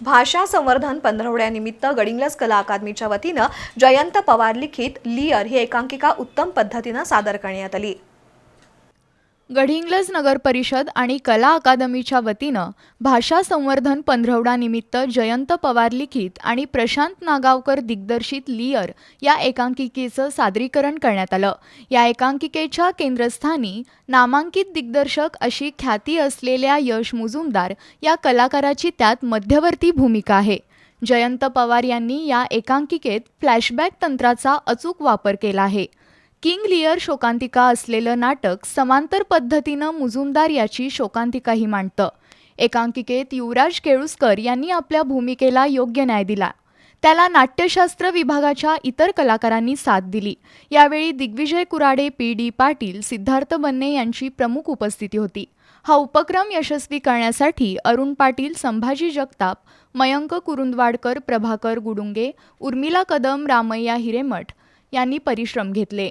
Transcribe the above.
भाषा संवर्धन पंधरवड्यानिमित्त गडिंग्लज कला अकादमीच्या वतीनं जयंत पवार लिखित लियर ही एकांकिका उत्तम पद्धतीनं सादर करण्यात आली. गडहिंग्लज नगर परिषद आणि कला अकादमीच्या वतीनं भाषा संवर्धन पंधरवडानिमित्त जयंत पवार लिखित आणि प्रशांत नागावकर दिग्दर्शित लियर या एकांकिकेचं सादरीकरण करण्यात आलं. या एकांकिकेच्या केंद्रस्थानी नामांकित दिग्दर्शक अशी ख्याती असलेल्या यश मुजुमदार या कलाकाराची त्यात मध्यवर्ती भूमिका आहे. जयंत पवार यांनी या एकांकिकेत फ्लॅशबॅक तंत्राचा अचूक वापर केला आहे. किंग लियर शोकांतिका असलेलं नाटक समांतर पद्धतीनं मुजुमदार याची शोकांतिकाही मांडतं. एकांकिकेत युवराज केळुसकर यांनी आपल्या भूमिकेला योग्य न्याय दिला. त्याला नाट्यशास्त्र विभागाच्या इतर कलाकारांनी साथ दिली. यावेळी दिग्विजय कुराडे पी डी पाटील सिद्धार्थ बन्ने यांची प्रमुख उपस्थिती होती. हा उपक्रम यशस्वी करण्यासाठी अरुण पाटील संभाजी जगताप मयंक कुरुंदवाडकर प्रभाकर गुडुंगे उर्मिला कदम रामय्या हिरेमठ यांनी परिश्रम घेतले.